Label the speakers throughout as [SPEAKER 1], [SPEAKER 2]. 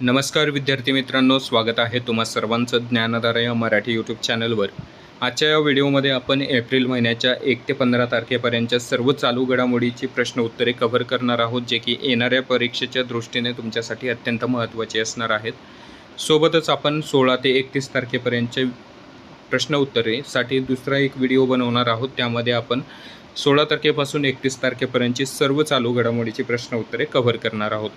[SPEAKER 1] नमस्कार विद्यार्थी मित्रांनो स्वागत आहे तुम्हा सर्वांचं ज्ञानधारा या मराठी यूट्यूब चॅनलवर आजच्या या व्हिडिओमध्ये आपण एप्रिल महिन्याच्या एक ते पंधरा तारखेपर्यंतच्या सर्व चालू घडामोडीची प्रश्न उत्तरे कव्हर करणार आहोत जे की येणाऱ्या परीक्षेच्या दृष्टीने तुमच्यासाठी अत्यंत महत्त्वाचे असणार आहेत. सोबतच आपण सोळा ते एकतीस तारखेपर्यंतचे प्रश्न उत्तरेसाठी दुसरा एक व्हिडिओ बनवणार आहोत. त्यामध्ये आपण सोळा तारखेपासून एकतीस तारखेपर्यंतची सर्व चालू घडामोडीची प्रश्न उत्तरे कव्हर करणार आहोत.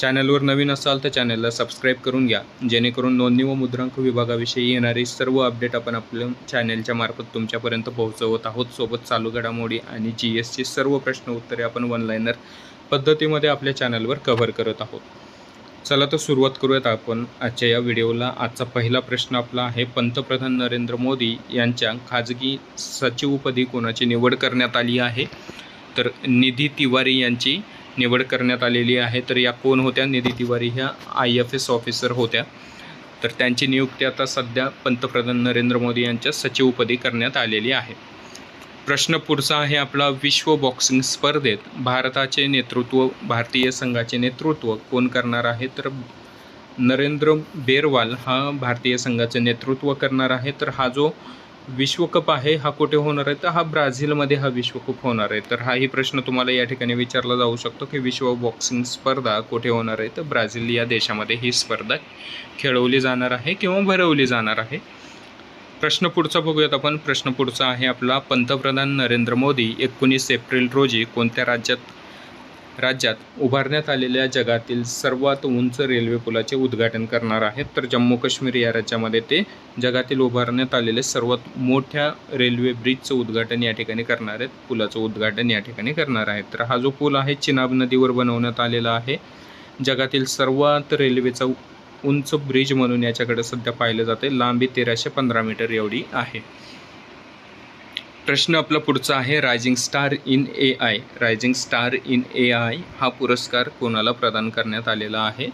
[SPEAKER 1] चॅनलवर नवीन असाल तर चॅनलला सबस्क्राईब करून घ्या. जेणेकरून नोंदणी व मुद्रांक विभागाविषयी येणारी सर्व अपडेट आपण आपल्या चॅनलच्या मार्फत तुमच्यापर्यंत पोहोचवत आहोत. सोबत चालू घडामोडी आणि जी एसची सर्व प्रश्न उत्तरे आपण वनलायनर पद्धतीमध्ये आपल्या चॅनलवर कव्हर करत आहोत. चला तर सुरुवात करूयात आपण. आजच्या या व्हिडिओला आजचा पहिला प्रश्न आपला आहे. पंतप्रधान नरेंद्र मोदी यांच्या खाजगी सचिवपदी कोणाची निवड करण्यात आली आहे? तर निधी तिवारी यांची निवड करण्यात आलेली आहे. तर या कोण होत्या? निधी तिवारी ह्या आय एफ एस ऑफिसर होत्या. तर त्यांची नियुक्ती आता सध्या पंतप्रधान नरेंद्र मोदी यांच्या सचिवपदी करण्यात आलेली आहे. प्रश्न पुढचा आहे आपला विश्व बॉक्सिंग स्पर्धेत भारताचे नेतृत्व भारतीय संघाचे नेतृत्व कोण करणार आहे? तर नरेंद्र बेरवाल हा भारतीय संघाचे नेतृत्व करणार आहे. तर हा जो विश्वकप आहे हा कुठे होणार आहे? तर हा ब्राझीलमध्ये हा विश्वकप होणार आहे. तर हाही प्रश्न तुम्हाला या ठिकाणी विचारला जाऊ शकतो की विश्व बॉक्सिंग स्पर्धा कुठे होणार आहे? तर ब्राझील या देशामध्ये ही स्पर्धा खेळवली जाणार आहे किंवा भरवली जाणार आहे. प्रश्न पुढचा बघूयात आपण. प्रश्न पुढचा आहे आपला. पंतप्रधान नरेंद्र मोदी एकोणीस एप्रिल रोजी कोणत्या राज्यात राज्यात उभारण्यात आलेल्या जगातील सर्वात उंच रेल्वे पुलाचे उद्घाटन करणार आहेत. तर जम्मू काश्मीर या राज्यामध्ये ते जगातील उभारण्यात आलेले सर्वात मोठ्या रेल्वे ब्रिजचं उद्घाटन या ठिकाणी करणार आहेत. पुलाचं उद्घाटन या ठिकाणी करणार आहेत. तर हा जो पूल आहे चिनाब नदीवर बनवण्यात आलेला आहे. जगातील सर्वात रेल्वेचा उंच ब्रिज म्हणून याच्याकडे सध्या पाहिलं जाते लांबी तेराशे पंधरा मीटर एवढी आहे. प्रश्न आपला पुढचा आहे rising star in A I rising star in A I हा पुरस्कार कोणाला प्रदान करण्यात आलेला आहे?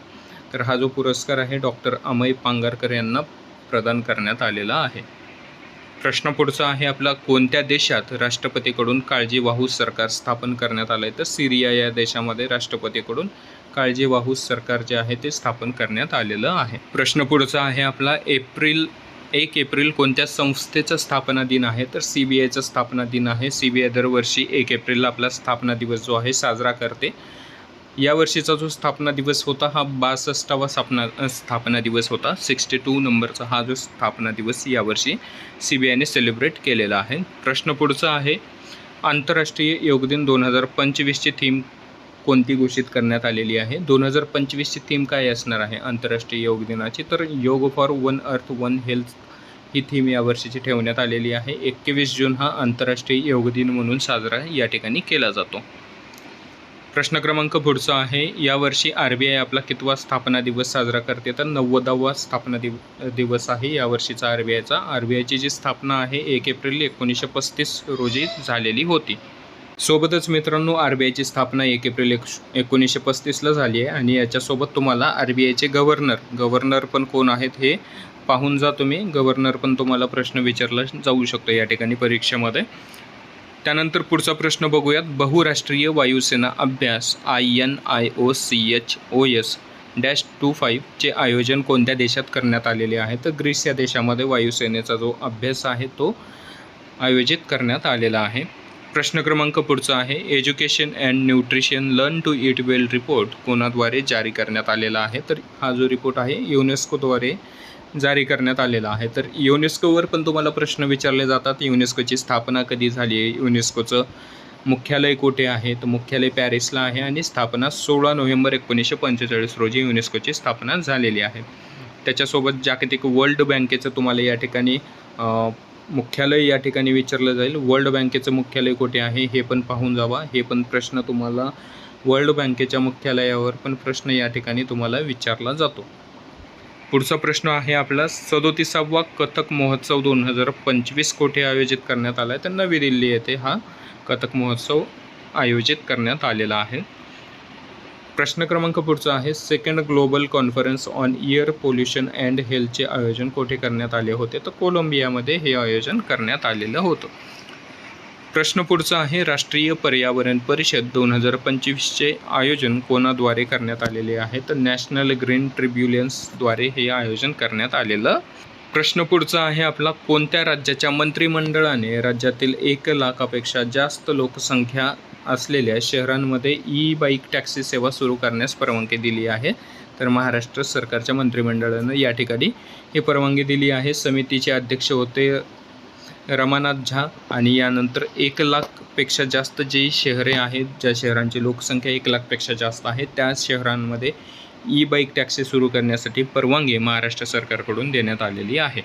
[SPEAKER 1] तर हा जो पुरस्कार आहे डॉक्टर अमय पांगारकर यांना प्रदान करण्यात आलेला आहे. प्रश्न पुढचा आहे आपला कोणत्या देशात राष्ट्रपतीकडून काळजीवाहू सरकार स्थापन करण्यात आलं आहे तर सिरिया या देशामध्ये राष्ट्रपतीकडून काळजीवाहू सरकार जे आहे ते स्थापन करण्यात आलेलं आहे. प्रश्न पुढचा आहे आपला एप्रिल एक एप्रिल कोणत्या संस्थेचा स्थापना दिन आहे? तर सी बी आयचा स्थापना दिन आहे. सी बी आय दरवर्षी एक एप्रिलला आपला स्थापना दिवस जो आहे साजरा करते. यावर्षीचा जो स्थापना दिवस होता हा बासष्टावा स्थापना स्थापना दिवस होता. सिक्स्टी टू नंबरचा हा जो स्थापना दिवस यावर्षी सी बी आयने सेलिब्रेट केलेला आहे. प्रश्न पुढचा आहे आंतरराष्ट्रीय योग दिन दोन हजार पंचवीसची थीम कोणती घोषित करण्यात आलेली आहे? दोन हजार पंचवीसची थीम काय असणार आहे आंतरराष्ट्रीय योग दिनाची? तर योग for one earth one health he theme यावर्षीची ठेवण्यात आलेली आहे. एकवीस जून हा आंतरराष्ट्रीय योग दिन म्हणून साजरा या ठिकाणी केला जातो. प्रश्न क्रमांक पुढचा आहे. यावर्षी आर बी आय आपला कितवा स्थापना दिवस साजरा करते? तर नव्वदावा स्थापना दिव दिवस आहे. यावर्षीचा आर बी आयचा. आर बी आयची जी स्थापना आहे एक एप्रिल एकोणीसशे पस्तीस रोजी झालेली होती. सोबतच मित्रांनो आर बी आयची स्थापना एक एप्रिल एक एकोणीसशे पस्तीसला झाली आहे आणि याच्यासोबत तुम्हाला आर बी आयचे गव्हर्नर गव्हर्नर पण कोण आहेत हे पाहून जा तुम्ही. गव्हर्नर पण तुम्हाला प्रश्न विचारला जाऊ शकतो या ठिकाणी परीक्षेमध्ये. त्यानंतर पुढचा प्रश्न बघूयात. बहुराष्ट्रीय वायुसेना अभ्यास I N I O C H O S dash two फाईव्हचे आयोजन कोणत्या देशात करण्यात आलेले आहे? तर ग्रीस या देशामध्ये वायुसेनेचा जो अभ्यास आहे तो आयोजित करण्यात आलेला आहे. प्रश्न क्रमांक पुढचा आहे. Education and nutrition learn to eat well report कोणाद्वारे जारी करण्यात आलेला आहे? तर हा जो रिपोर्ट आहे युनेस्कोद्वारे जारी करण्यात आलेला आहे. तर युनेस्कोवर पण तुम्हाला प्रश्न विचारले जातात. युनेस्कोची स्थापना कधी झाली आहे? युनेस्कोचं मुख्यालय कुठे आहे? तर मुख्यालय पॅरिसला आहे आणि स्थापना सोळा नोव्हेंबर एकोणीसशे पंचेचाळीस रोजी युनेस्कोची स्थापना झालेली आहे. त्याच्यासोबत जागतिक वर्ल्ड बँकेचं तुम्हाला या ठिकाणी मुख्यालय या ठिकाणी विचारलं जाईल. वर्ल्ड बँकेचं मुख्यालय कुठे आहे हे पण पाहून जावा. हे पण प्रश्न तुम्हाला वर्ल्ड बँकेच्या मुख्यालयावर पण प्रश्न या ठिकाणी तुम्हाला विचारला जातो. पुढचा प्रश्न आहे आपला. सदोतीसावा कथक महोत्सव दोन हजार पंचवीस कोठे आयोजित करण्यात आला आहे तर नवी दिल्ली येथे हा कथक महोत्सव आयोजित करण्यात आलेला आहे. प्रश्न क्रमांक पुढचा आहे. Second global conference on air pollution and हेल्थचे आयोजन कोठे करण्यात आले होते? तर कोलंबियामध्ये हे आयोजन करण्यात आलेलं होतं. प्रश्न पुढचा आहे. राष्ट्रीय पर्यावरण परिषद दोन हजार पंचवीसचे आयोजन कोणाद्वारे करण्यात आलेले आहे? तर नॅशनल ग्रीन ट्रिब्युलन्सद्वारे हे आयोजन करण्यात आलेलं. प्रश्न पुढचा आहे आपला. कोणत्या राज्याच्या मंत्रिमंडळाने राज्यातील एक लाखापेक्षा जास्त लोकसंख्या असलेल्या शहरांमध्ये ई बाईक टॅक्सी सेवा सुरू करण्यास परवानगी दिली आहे. तर महाराष्ट्र सरकारच्या मंत्रिमंडळानं या ठिकाणी ही परवानगी दिली आहे. समितीचे अध्यक्ष होते रमानाथ झा आणि यानंतर एक लाखपेक्षा जास्त जी शहरे आहेत ज्या शहरांची लोकसंख्या एक लाखपेक्षा जास्त आहे त्या शहरांमध्ये ई बाईक टॅक्सी सुरू करण्यासाठी परवानगी महाराष्ट्र सरकारकडून देण्यात आलेली आहे.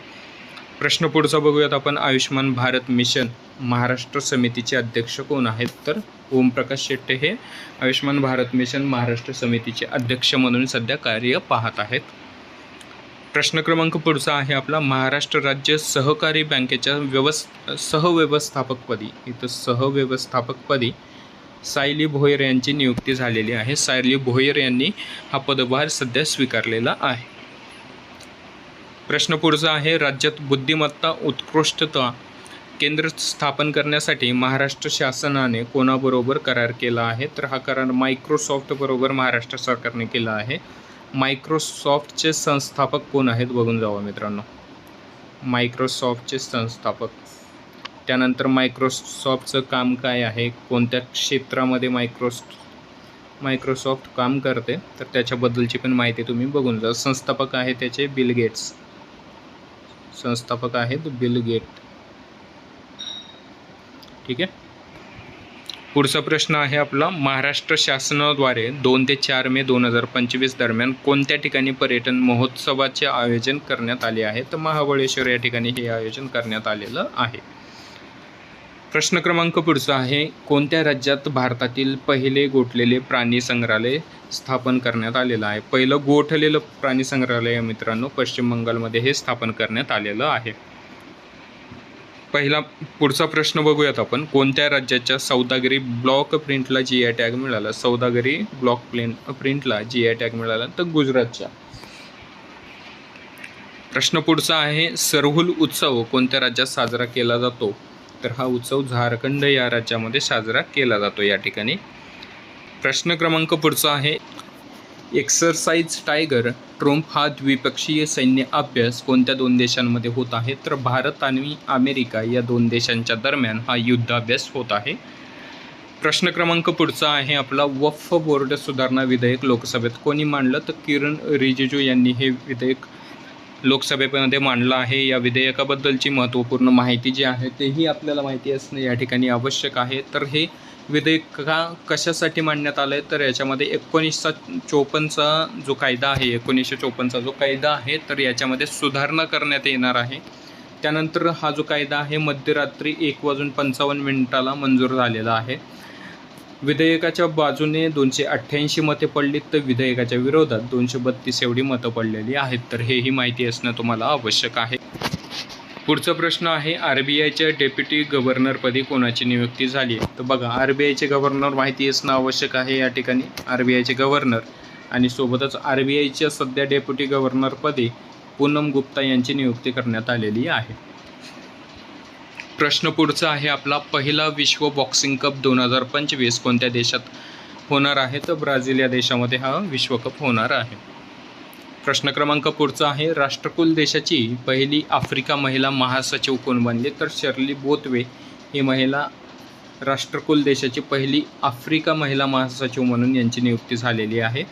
[SPEAKER 1] प्रश्न पुढचा बघूयात आपण. आयुष्यमान भारत मिशन. महाराष्ट्र समितीचे अध्यक्ष कोण आहेत? तर ओमप्रकाश शेट्टे हे आयुष्यमान भारत मिशन महाराष्ट्र समितीचे अध्यक्ष म्हणून सध्या कार्य पाहत आहेत. प्रश्न क्रमांक पुढचा आहे आपला. महाराष्ट्र राज्य सहकारी बँकेच्या व्यवस् सहव्यवस्थापकपदी इथं सहव्यवस्थापकपदी सायली भोयर यांची नियुक्ती झालेली आहे. सायली भोयर यांनी हा पदभार सध्या स्वीकारलेला आहे. प्रश्न पुढचा आहे. राज्यात बुद्धिमत्ता उत्कृष्टता केंद्र स्थापन करण्यासाठी महाराष्ट्र शासनाने कोणाबरोबर करार केला आहे? तर हा करार मायक्रोसॉफ्टबरोबर महाराष्ट्र सरकारने केला आहे. मायक्रोसॉफ्टचे संस्थापक कोण आहेत बघून जावा मित्रांनो. मायक्रोसॉफ्टचे संस्थापक. त्यानंतर मायक्रोसॉफ्टचं काम काय आहे? कोणत्या क्षेत्रामध्ये मायक्रोस मायक्रोसॉफ्ट काम करते? तर त्याच्याबद्दलची पण माहिती तुम्ही बघून जा. संस्थापक आहे त्याचे बिल गेट्स. संस्थापक आहेत बिल गेट. ठीक आहे? पुढचा प्रश्न आहे आपला महाराष्ट्र शासनाद्वारे दोन ते चार मे दोन हजार पंचवीस दरम्यान कोणत्या ठिकाणी पर्यटन महोत्सवाचे आयोजन करण्यात आले आहे? तर महाबळेश्वर या ठिकाणी हे आयोजन करण्यात आलेलं आहे. प्रश्न क्रमांक पुढचा आहे कोणत्या राज्यात भारतातील पहिले गोठलेले प्राणी संग्रहालय स्थापन करण्यात आलेलं आहे? पहिलं गोठलेलं प्राणी संग्रहालय मित्रांनो पश्चिम बंगालमध्ये हे स्थापन करण्यात आलेलं आहे. पहिला पुढचा प्रश्न बघूयात आपण. कोणत्या राज्याच्या सौदागिरी ब्लॉक प्रिंटला जी आय टॅग मिळाला? सौदागिरी ब्लॉक प्रिंट प्रिंटला जी आय टॅग मिळाला. तर गुजरातच्या. प्रश्न पुढचा आहे सरहुल उत्सव कोणत्या राज्यात साजरा केला जातो? तर हा उत्सव झारखंड या राज्यामध्ये साजरा केला जातो या ठिकाणी. प्रश्न क्रमांक पुढचा आहे एक्सरसाइज टायगर ट्रम्प हा द्विपक्षीय सैन्य अभ्यास कोणत्या दोन देशांमध्ये होत आहे? तर भारत आणि अमेरिका या दोन देशांच्या दरम्यान हा युद्धाभ्यास होत आहे. प्रश्न क्रमांक पुढचा आहे आपला. वफ बोर्ड सुधारणा विधेयक लोकसभेत कोणी मांडलं? तर किरण रिजिजू यांनी हे विधेयक लोकसभेमध्ये मांडलं आहे. या विधेयकाबद्दलची महत्त्वपूर्ण माहिती जी आहे तेही आपल्याला माहिती असणं या ठिकाणी आवश्यक आहे. तर हे विधेयक का कशासाठी मांडण्यात आलं आहे तर याच्यामध्ये एकोणीसचा चोपन्नचा जो कायदा आहे एकोणीसशे चोपन्नचा जो कायदा आहे तर याच्यामध्ये सुधारणा करण्यात येणार आहे. त्यानंतर हा जो कायदा आहे मध्यरात्री एक वाजून पंचावन्न मिनिटाला मंजूर झालेला आहे. विधेयकाच्या बाजूने दोनशे अठ्ठ्याऐंशी मते पडलीत तर विधेयकाच्या विरोधात दोनशे बत्तीस एवढी मतं पडलेली आहेत. तर हेही माहिती असणं तुम्हाला आवश्यक आहे. पुढचा प्रश्न आहे आर बी आयच्या डेप्युटी गव्हर्नरपदी कोणाची नियुक्ती झाली आहे? तर बघा आर बी आयचे गव्हर्नर माहिती असणं आवश्यक आहे या ठिकाणी आर बी आयचे गव्हर्नर. आणि सोबतच आर बी आयच्या सध्या डेप्युटी गव्हर्नरपदी पूनम गुप्ता यांची नियुक्ती करण्यात आलेली आहे. प्रश्न पुढचा आहे आपला पहिला विश्व बॉक्सिंग कप दोन हजार पंचवीस कोणत्या देशात होणार आहे? तर ब्राझील या देशामध्ये हा विश्वकप होणार आहे. प्रश्न क्रमांक पुढचा आहे. राष्ट्रकुल देशाची पहिली आफ्रिका महिला महासचिव कोण बनली? तर शर्ली बोतवे ही महिला राष्ट्रकुल देशाची पहिली आफ्रिका महिला महासचिव म्हणून यांची नियुक्ती झालेली आहे.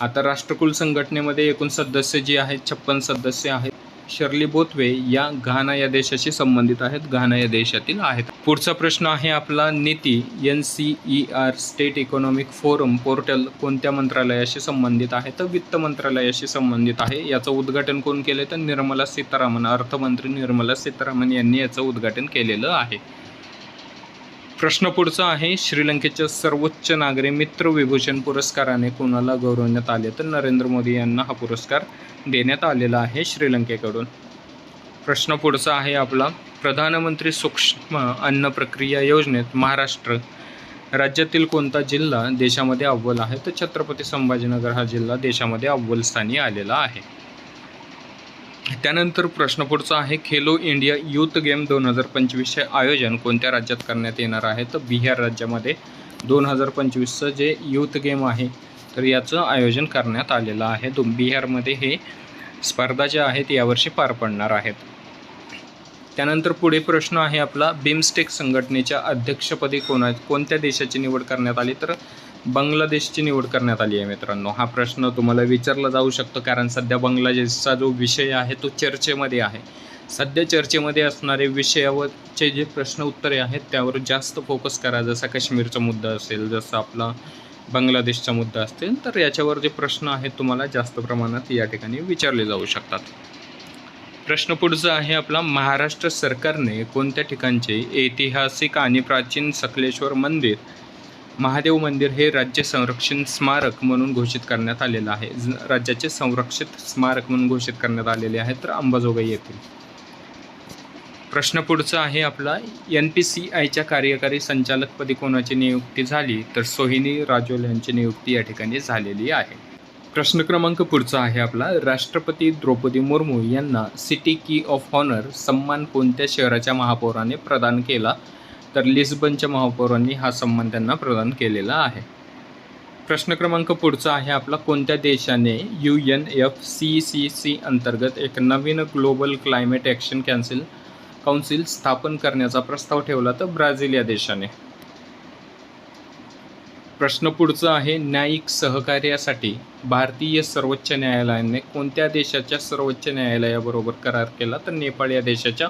[SPEAKER 1] आता राष्ट्रकुल संघटनेमध्ये एकूण सदस्य जे आहेत छप्पन सदस्य आहेत. शर्ली बोथवे या घाना या देशाशी संबंधित आहेत घाना या देशातील आहेत. पुढचा प्रश्न आहे आपला NITI N C E R state economic forum portal कोणत्या मंत्रालयाशी संबंधित आहे? तर वित्त मंत्रालयाशी संबंधित आहे. याचं उद्घाटन कोण केले तर निर्मला सीतारामन अर्थमंत्री निर्मला सीतारामन यांनी याचं उद्घाटन केलेलं आहे. प्रश्न पुढचा आहे. श्रीलंकेच्या सर्वोच्च नागरी मित्र विभूषण पुरस्काराने कोणाला गौरवण्यात आले तर नरेंद्र मोदी यांना हा पुरस्कार देण्यात आलेला आहे श्रीलंकेकडून. प्रश्न पुढचा आहे आपला. प्रधानमंत्री सूक्ष्म अन्न प्रक्रिया योजनेत महाराष्ट्र राज्यातील कोणता जिल्हा देशामध्ये अव्वल आहे? तर छत्रपती संभाजीनगर हा जिल्हा देशामध्ये अव्वल स्थानी आलेला आहे. त्यानंतर प्रश्न पुढचा आहे खेलो इंडिया यूथ गेम दोन हजार पंचवीसचे आयोजन कोणत्या राज्यात करण्यात येणार आहे? तर बिहार राज्यामध्ये दोन हजार पंचवीसचं जे यूथ गेम आहे तर याचं आयोजन करण्यात आलेलं आहे. दो बिहारमध्ये हे स्पर्धा ज्या आहेत यावर्षी पार पडणार आहेत. त्यानंतर पुढे प्रश्न आहे आपला बिमस्टेक संघटनेच्या अध्यक्षपदी कोणा कोणत्या देशाची निवड करण्यात आली? तर बांगलादेशची निवड करण्यात आली आहे मित्रांनो. हा प्रश्न तुम्हाला विचारला जाऊ शकतो कारण सध्या बांगलादेशचा जो विषय आहे तो चर्चेमध्ये आहे. सध्या चर्चेमध्ये असणारे विषयावरचे जे प्रश्न उत्तरे आहेत त्यावर जास्त फोकस करा. जसा काश्मीरचा मुद्दा असेल जसं आपला बांगलादेशचा मुद्दा असतील तर याच्यावर जे प्रश्न आहेत तुम्हाला जास्त प्रमाणात या ठिकाणी विचारले जाऊ शकतात. प्रश्न पुढचा आहे आपला महाराष्ट्र सरकारने कोणत्या ठिकाणचे ऐतिहासिक आणि प्राचीन सकलेश्वर मंदिर महादेव मंदिर हे राज्य संरक्षण स्मारक म्हणून घोषित करण्यात आलेलं आहे. राज्याचे संरक्षित स्मारक म्हणून घोषित करण्यात आलेले आहे तर अंबाजोगाई येथील. प्रश्न पुढचा आहे आपला एन पी सी आयच्या कार्यकारी संचालकपदी कोणाची नियुक्ती झाली तर सोहिनी राजोल यांची नियुक्ती या ठिकाणी झालेली आहे. प्रश्न क्रमांक पुढचा आहे आपला राष्ट्रपती द्रौपदी मुर्मू यांना सिटी की ऑफ हॉनर सन्मान कोणत्या शहराच्या महापौराने प्रदान केला? तर लिस्बनच्या महापौरांनी हा सन्मान त्यांना प्रदान केलेला आहे. प्रश्न क्रमांक पुढचा आहे आपला. कोणत्या देशाने U N F C C C अंतर्गत एक नवीन global climate action council council स्थापन करण्याचा प्रस्ताव ठेवला तर ब्राझील या देशाने? प्रश्न पुढचा आहे. न्यायिक सहकार्यासाठी भारतीय सर्वोच्च न्यायालयाने कोणत्या देशाच्या सर्वोच्च न्यायालयाबरोबर करार केला? तर नेपाळ या देशाच्या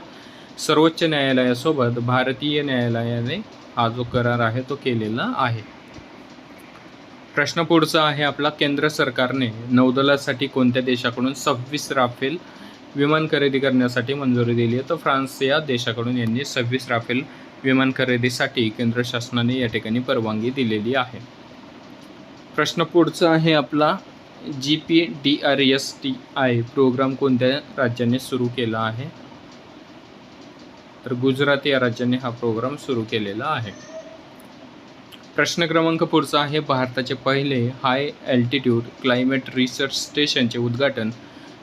[SPEAKER 1] सर्वोच्च न्यायालयासोबत भारतीय न्यायालयाने हा जो करार आहे तो केलेला आहे. प्रश्न पुढचा आहे आपला केंद्र सरकारने नौदलासाठी कोणत्या देशाकडून सव्वीस राफेल विमान खरेदी करण्यासाठी मंजुरी दिली आहे? तर फ्रान्स या देशाकडून यांनी सव्वीस राफेल विमान खरेदीसाठी केंद्र शासनाने या ठिकाणी परवानगी दिलेली आहे. प्रश्न पुढचा आहे आपला G P D R S T I program कोणत्या राज्याने सुरू केला आहे? तर गुजरात या राज्याने हा प्रोग्राम सुरू केलेला आहे. प्रश्न क्रमांक पुढचा आहे. भारताचे पहिले हाय अल्टिट्यूड क्लायमेट रिसर्च स्टेशनचे उद्घाटन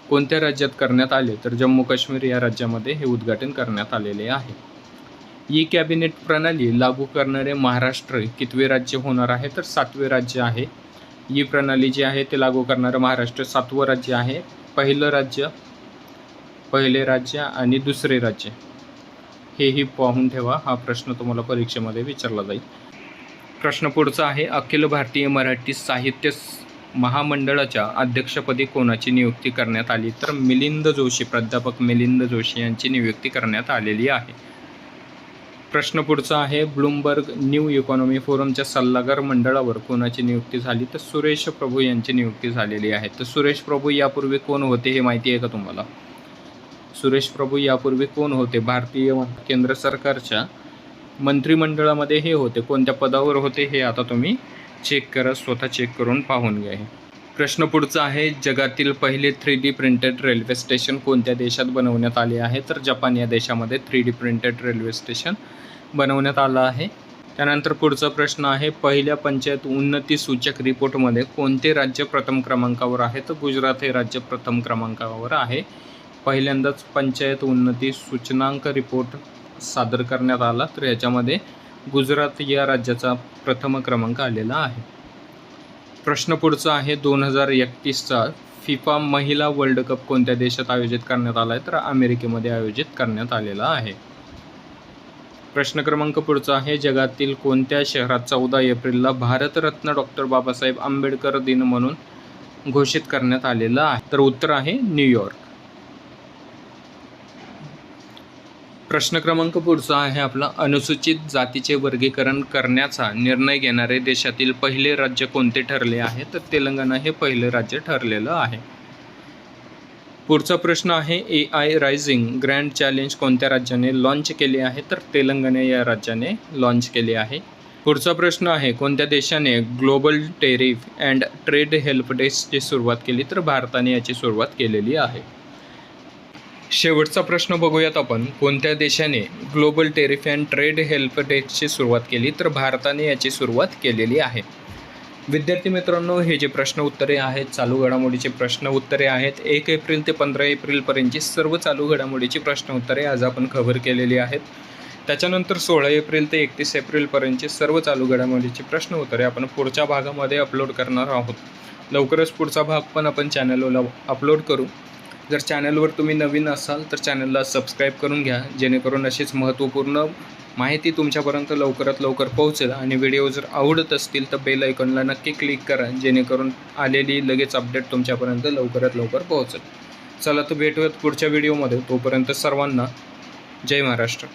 [SPEAKER 1] कोणत्या राज्यात करण्यात आले? तर जम्मू काश्मीर या राज्यामध्ये हे उद्घाटन करण्यात आलेले आहे. ई कॅबिनेट प्रणाली लागू करणारे महाराष्ट्र कितवे राज्य होणार आहे? तर सातवे राज्य आहे. ई प्रणाली जी आहे ते लागू करणारं महाराष्ट्र सातवं राज्य आहे. पहिलं राज्य पहिले राज्य आणि दुसरे राज्य. हेही पाहून ठेवा. हा प्रश्न तुम्हाला परीक्षेमध्ये विचारला जाईल. प्रश्न पुढचा आहे अखिल भारतीय मराठी साहित्य महामंडळाच्या अध्यक्षपदी कोणाची नियुक्ती करण्यात आली? तर मिलिंद जोशी प्राध्यापक मिलिंद जोशी यांची नियुक्ती करण्यात आलेली आहे. प्रश्न पुढचा आहे ब्लूमबर्ग न्यू इकॉनॉमी फोरमच्या सल्लागार मंडळावर कोणाची नियुक्ती झाली? तर सुरेश प्रभू यांची नियुक्ती झालेली आहे. तर सुरेश प्रभू यापूर्वी कोण होते हे माहिती आहे का तुम्हाला? सुरेश प्रभू यापूर्वी कोण होते? भारतीय केंद्र सरकारच्या मंत्रिमंडळामध्ये हे होते. कोणत्या पदावर होते हे आता तुम्ही चेक करा स्वतः चेक करून पाहून घ्या प्रश्न पुढचा आहे जगातील पहिले three D printed railway station कोणत्या देशात बनवण्यात आले आहे? तर जपान या देशामध्ये three D printed railway station बनवण्यात आलं आहे. त्यानंतर पुढचा प्रश्न आहे पहिल्या पंचायत उन्नती सूचक रिपोर्टमध्ये कोणते राज्य प्रथम क्रमांकावर आहे? तर गुजरात हे राज्य प्रथम क्रमांकावर आहे. पहिल्यांदाच पंचायत उन्नती सूचनांक रिपोर्ट सादर करण्यात आला तर याच्यामध्ये गुजरात या राज्याचा प्रथम क्रमांक आलेला आहे. प्रश्न पुढचा आहे दोन हजार एकतीसचा फिफा महिला वर्ल्ड कप कोणत्या देशात आयोजित करण्यात आला आहे तर अमेरिकेमध्ये आयोजित करण्यात आलेला आहे. प्रश्न क्रमांक पुढचा आहे जगातील कोणत्या शहरात चौदा एप्रिलला भारतरत्न डॉक्टर बाबासाहेब आंबेडकर दिन म्हणून घोषित करण्यात आलेला आहे तर उत्तर आहे न्यूयॉर्क प्रश्न क्रमांक पुढचा आहे आपला. अनुसूचित जातीचे वर्गीकरण करण्याचा निर्णय घेणारे देशातील पहिले राज्य कोणते ठरले आहे? तर तेलंगणा हे पहिले राज्य ठरलेलं आहे. पुढचा प्रश्न आहे A I rising grand challenge कोणत्या राज्याने लॉन्च केले आहे? तर तेलंगणा या राज्याने लॉन्च केले आहे. पुढचा प्रश्न आहे कोणत्या देशाने global tariff and trade help डेस्कची सुरुवात केली? तर भारताने याची सुरुवात केलेली आहे. शेवटचा प्रश्न बघूयात आपण. कोणत्या देशाने global tariff and trade help डेस्कची सुरुवात केली? तर भारताने याची सुरुवात केलेली आहे. विद्यार्थी मित्रांनो हे जे प्रश्न उत्तरे आहेत चालू घडामोडीचे प्रश्न उत्तरे आहेत. एक एप्रिल ते पंधरा एप्रिलपर्यंतची सर्व चालू घडामोडीची प्रश्न उत्तरे आज आपण कव्हर केलेली आहेत. त्याच्यानंतर सोळा एप्रिल ते एकतीस एप्रिलपर्यंतचे सर्व चालू घडामोडीचे प्रश्न उत्तरे आपण पुढच्या भागामध्ये अपलोड करणार आहोत. लवकरच पुढचा भाग पण आपण चॅनलला अपलोड करू. जर चॅनलवर तुम्ही नवीन असाल तर चॅनलला सबस्क्राईब करून घ्या जेणेकरून अशीच महत्त्वपूर्ण माहिती तुमच्यापर्यंत लवकरात लवकर पोहोचेल. आणि व्हिडिओ जर आवडत असतील तर बेल आयकॉनला नक्की क्लिक करा जेणेकरून आलेली लगेच अपडेट तुमच्यापर्यंत लवकरात लवकर पोहोचेल. चला तर भेटूयात पुढच्या व्हिडिओमध्ये. तोपर्यंत सर्वांना जय महाराष्ट्र.